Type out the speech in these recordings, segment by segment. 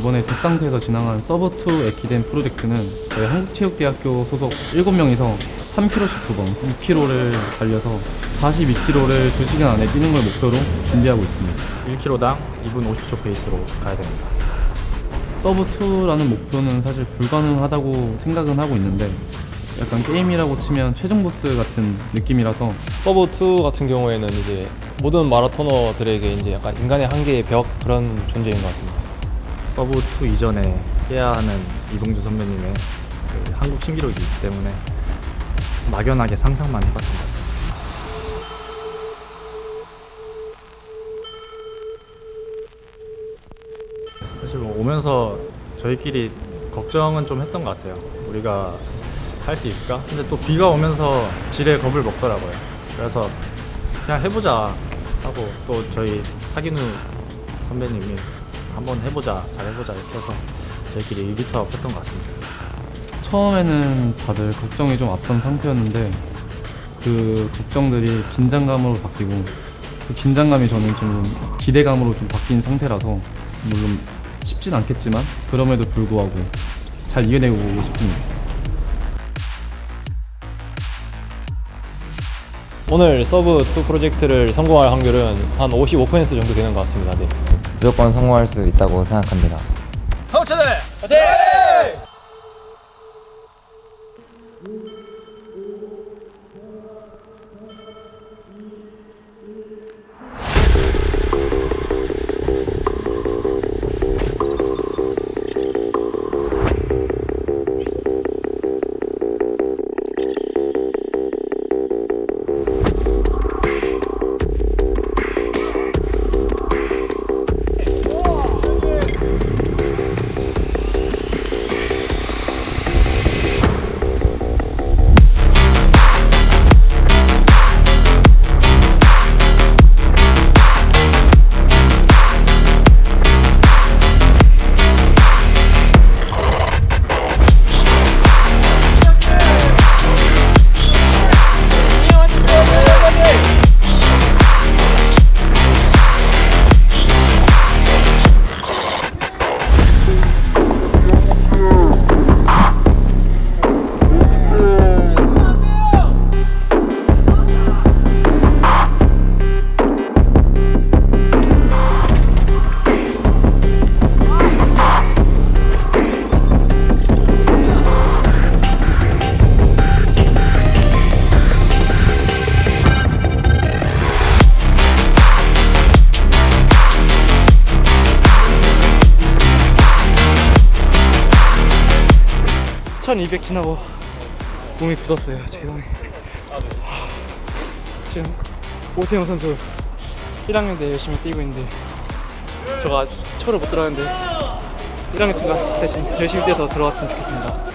이번에 뒷상태에서 진행한 서브2 에키덴 프로젝트는 저희 한국체육대학교 소속 7명이서 3km씩 두 번, 2km를 달려서 42km를 2시간 안에 뛰는 걸 목표로 준비하고 있습니다. 1km당 2분 50초 페이스로 가야 됩니다. 서브2라는 목표는 사실 불가능하다고 생각은 하고 있는데 약간 게임이라고 치면 최종 보스 같은 느낌이라서 서브 2 같은 경우에는 이제 모든 마라토너들에게 이제 약간 인간의 한계의 벽 그런 존재인 것 같습니다. 서브 2 이전에 해야 하는 이봉주 선배님의 그 한국 신기록이기 때문에 막연하게 상상만 해봤던 것 같습니다. 사실 뭐 오면서 저희끼리 걱정은 좀 했던 것 같아요. 우리가 할 수 있을까? 근데 또 비가 오면서 지레 겁을 먹더라고요. 그래서 그냥 해보자 하고 또 저희 하기누 선배님이 한번 해보자 잘 해보자 이렇게 해서 저희끼리 의기투합 했던 것 같습니다. 처음에는 다들 걱정이 좀 앞선 상태였는데 그 걱정들이 긴장감으로 바뀌고 그 긴장감이 저는 좀 기대감으로 좀 바뀐 상태라서 물론 쉽진 않겠지만 그럼에도 불구하고 잘 이겨내고 오고 싶습니다. 오늘 서브 2 프로젝트를 성공할 확률은 한 55% 정도 되는 것 같습니다. 네. 무조건 성공할 수 있다고 생각합니다. (1200) 지나고 몸이 굳었어요 제 몸이 지금 오세영 선수 1학년 때 열심히 뛰고 있는데 제가 초를 못 들어가는데 1학년 친구가 대신 열심히 뛰어서 들어갔으면 좋겠습니다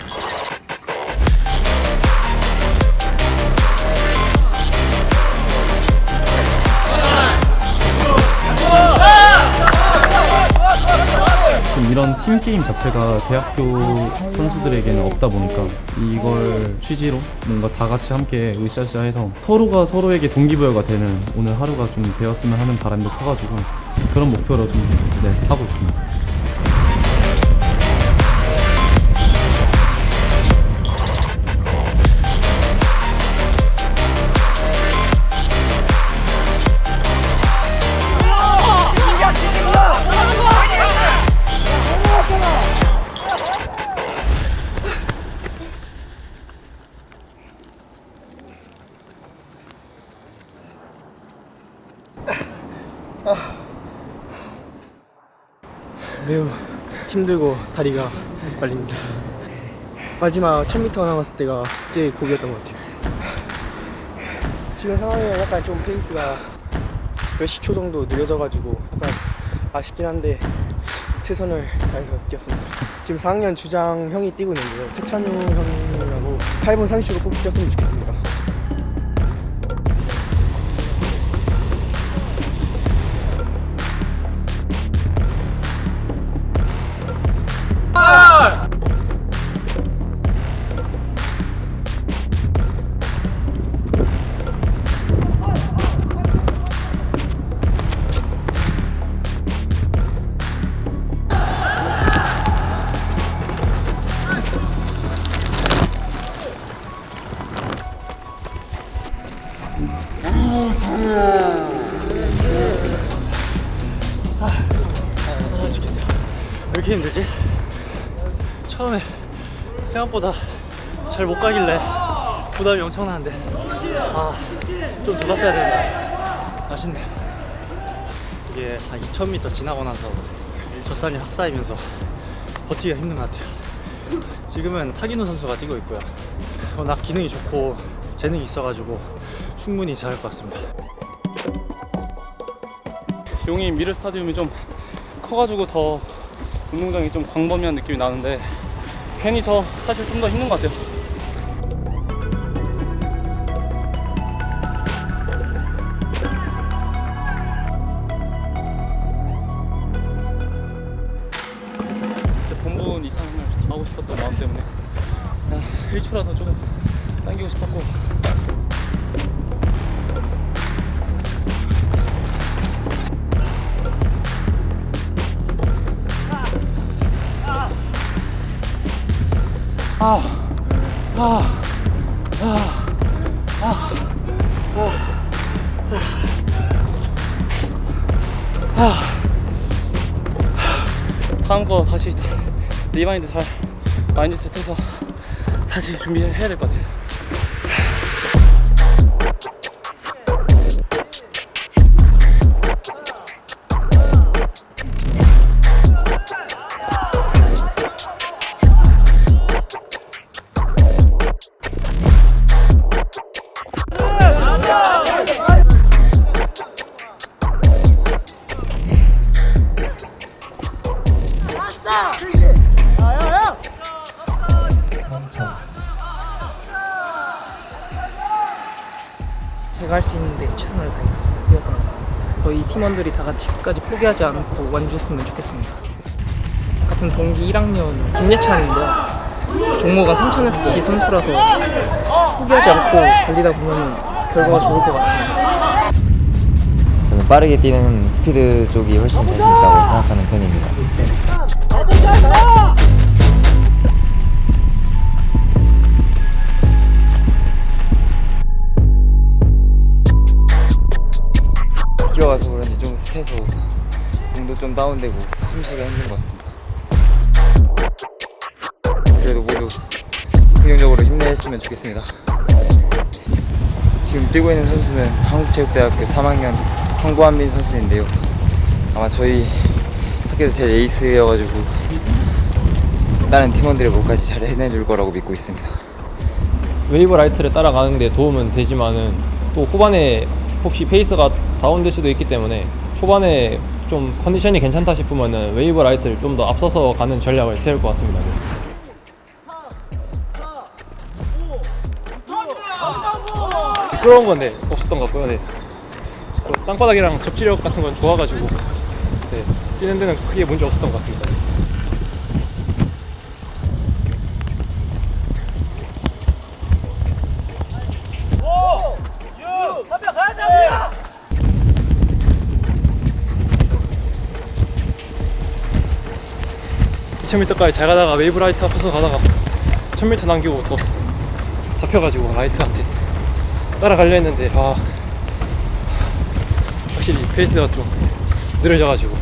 이런 팀 게임 자체가 대학교 선수들에게는 없다 보니까 이걸 취지로 뭔가 다 같이 함께 으쌰으쌰해서 서로가 서로에게 동기부여가 되는 오늘 하루가 좀 되었으면 하는 바람도 커가지고 그런 목표로 좀 네, 하고 있습니다. 매우 힘들고 다리가 빨립니다. 마지막 1000m 남았을 때가 제일 고비였던 것 같아요. 지금 상황이 약간 좀 페이스가 몇십 초 정도 느려져가지고 약간 아쉽긴 한데 최선을 다해서 뛰었습니다. 지금 4학년 주장 형이 뛰고 있는데요. 최찬우 형이라고 8분 30초로 꼭 뛰었으면 좋겠습니다. 아, 아 죽겠다. 왜 이렇게 힘들지? 처음에 생각보다 잘 못 가길래 부담이 엄청나는데 아좀 돌았어야 되는데 아쉽네요. 이게 한 2,000m 지나고 나서 젖산이 확 쌓이면서 버티기가 힘든 것 같아요. 지금은 타기노 선수가 뛰고 있고요. 워낙 기능이 좋고 재능이 있어가지고 충분히 잘할 것 같습니다. 용인 미르 스타디움이 좀 커가지고 더 운동장이 좀 광범위한 느낌이 나는데 괜히 더 사실 좀 더 힘든 것 같아요. 다음 거 다시 리마인드 잘 마인드 세트해서 다시 준비해야 될 것 같아요. 제가 할 수 있는데 최선을 다해서 것 같습니다. 저희 팀원들이 다 같이 끝까지 포기하지 않고 완주했으면 좋겠습니다. 같은 동기 1학년 김예찬인데요. 종목은 3000SC 선수라서 포기하지 않고 달리다 보면 결과가 좋을 것 같습니다. 저는 빠르게 뛰는 스피드 쪽이 훨씬 자신 있다고 생각하는 편입니다. 와서 그런지 좀 습해서 몸도 좀 다운되고 숨쉬기가 힘든 것 같습니다. 그래도 모두 긍정적으로 힘냈으면 좋겠습니다. 지금 뛰고 있는 선수는 한국체육대학교 3학년 황보한빈 선수인데요. 아마 저희 학교에서 제일 에이스여가지고 다른 팀원들의 목까지 잘 해내줄 거라고 믿고 있습니다. 웨이브 라이트를 따라가는 데 도움은 되지만은 또 후반에 혹시 페이스가 다운될 수도 있기 때문에 초반에 좀 컨디션이 괜찮다 싶으면은 웨이브 라이트를 좀 더 앞서서 가는 전략을 세울 것 같습니다. 네. 미끄러운 건데 없었던 것 같고요. 네. 그 땅바닥이랑 접지력 같은 건 좋아가지고 네, 뛰는 데는 크게 문제 없었던 것 같습니다. 2000m까지 잘 가다가 웨이브 라이트 앞에서 가다가 1000m 남기고 더 잡혀가지고 라이트한테 따라가려 했는데 아 확실히 페이스가 좀 느려져가지고.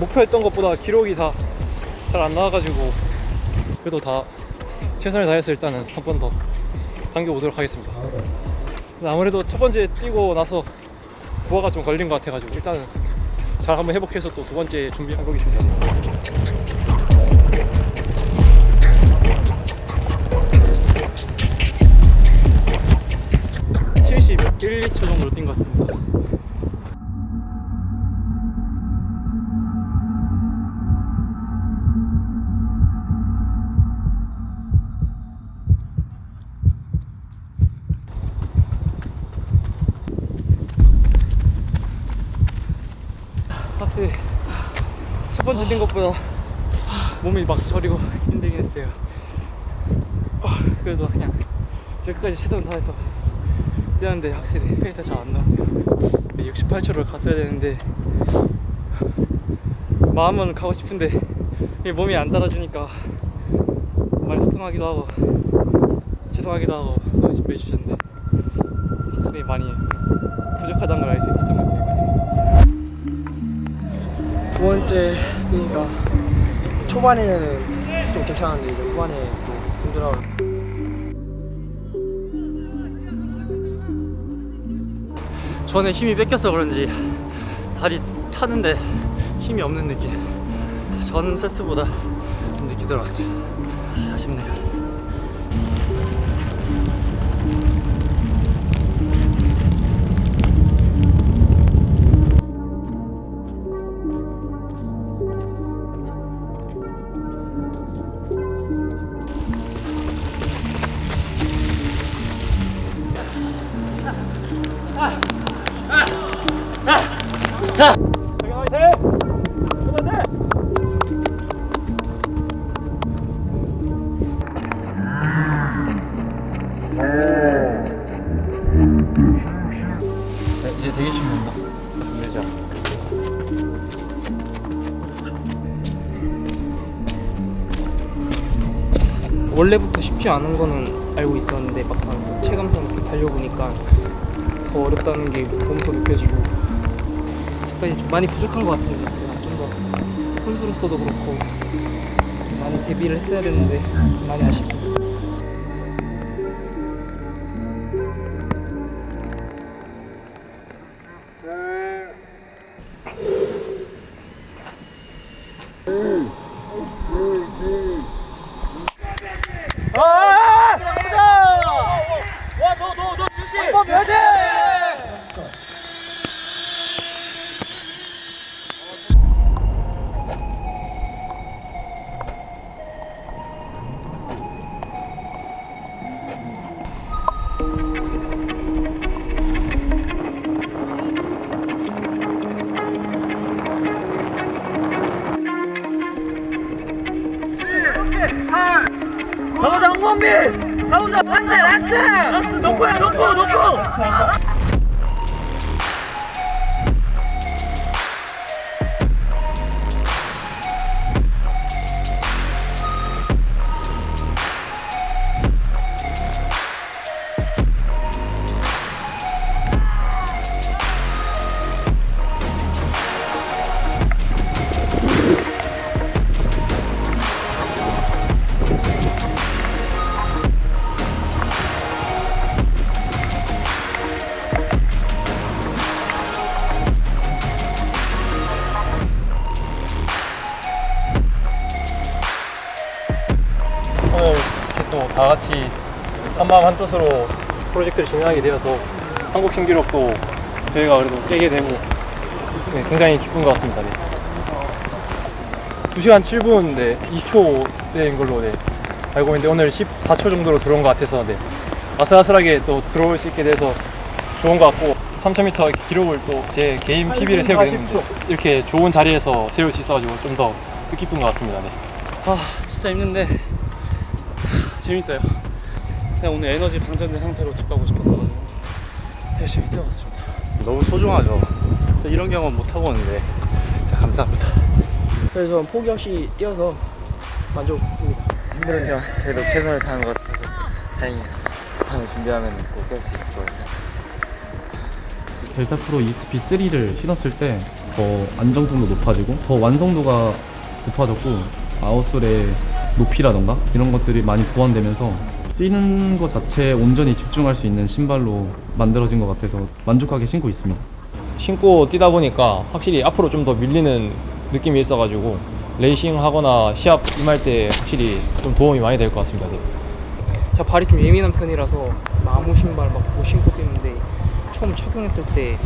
목표했던 것보다 기록이 다 잘 안 나와가지고 그래도 다 최선을 다해서 일단은 한 번 더 당겨보도록 하겠습니다. 아무래도 첫 번째 뛰고 나서 부하가 좀 걸린 것 같아가지고 일단은 잘 한번 회복해서 또 두 번째 준비한 거겠습니다. 칠 1, 2초 정도로 뛴것 같습니다. 저리고 힘들긴 했어요. 아, 그래도 그냥 지금까지 최선 다해서 뛰었는데 확실히 페이스가 잘안 나오네요. 68초를 갔어야 되는데 마음은 가고 싶은데 이 몸이 안 따라주니까 많이 속상하기도 하고 죄송하기도 하고 준비해 주셨는데 확실히 많이 부족하다는 걸 알 수 있었던 것 같아요. 두 번째 뛰니까 초반에는 좀 괜찮았는데 이제 후반에 또 힘들어. 전에 힘이 뺏겨서 그런지 다리 차는데 힘이 없는 느낌. 전 세트보다 들어왔어요. 아쉽네요. 이제 되게 쉽습니다. 힘들죠. 원래부터 쉽지 않은 거는 알고 있었는데 막상 또 체감상 이렇게 달려보니까 더 어렵다는 게 몸소 느껴지고 아직까지 좀 많이 부족한 것 같습니다. 제가 좀 더 선수로서도 그렇고 많이 데뷔를 했어야 되는데 많이 아쉽습니다. 오늘 다 같이 한마음 한뜻으로 프로젝트를 진행하게 되어서 한국 신기록도 저희가 그래도 깨게 되고 네, 굉장히 기쁜 것 같습니다. 네. 2시간 7분 네, 2초대인 걸로 네, 알고 있는데 오늘 14초 정도로 들어온 것 같아서 네, 아슬아슬하게 또 들어올 수 있게 돼서 좋은 것 같고 3000m 기록을 또 제 개인 PB를 세우게 됐는데 이렇게 좋은 자리에서 세울 수 있어가지고 좀 더 뜻깊은 것 같습니다. 네. 아 진짜 힘든데 재밌어요. 그냥 오늘 에너지 방전된 상태로 집 가고 싶었어가지고 열심히 뛰어봤습니다. 너무 소중하죠. 이런 경험 못 하고 오는데 진짜 감사합니다. 그래서 포기 없이 뛰어서 만족입니다. 힘들었지만 그래도 최선을 다한 것 같아서 다행이에요. 다음에 준비하면 꼭 깰 수 있을 것 같아요. 델타 프로 EXP 3를 신었을 때 더 안정성도 높아지고 더 완성도가 높아졌고 아웃솔의 높이라던가 이런 것들이 많이 보완되면서 뛰는 것 자체에 온전히 집중할 수 있는 신발로 만들어진 것 같아서 만족하게 신고 있습니다. 신고 뛰다 보니까 확실히 앞으로 좀 더 밀리는 느낌이 있어가지고 레이싱 하거나 시합 임할 때 확실히 좀 도움이 많이 될 것 같습니다. 네. 제가 발이 좀 예민한 편이라서 나무 신발 막 못 신고 뛰는데 처음 착용했을 때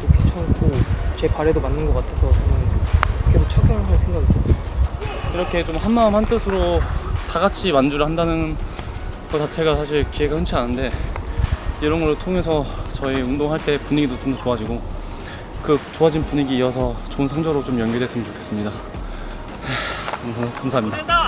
또 괜찮고 제 발에도 맞는 것 같아서 저는 계속 착용할 생각이 들어요. 이렇게 좀 한마음 한뜻으로 다 같이 완주를 한다는 것 자체가 사실 기회가 흔치 않은데 이런 걸 통해서 저희 운동할 때 분위기도 좀 더 좋아지고 그 좋아진 분위기 이어서 좋은 성적으로 좀 연결됐으면 좋겠습니다. 하, 감사합니다.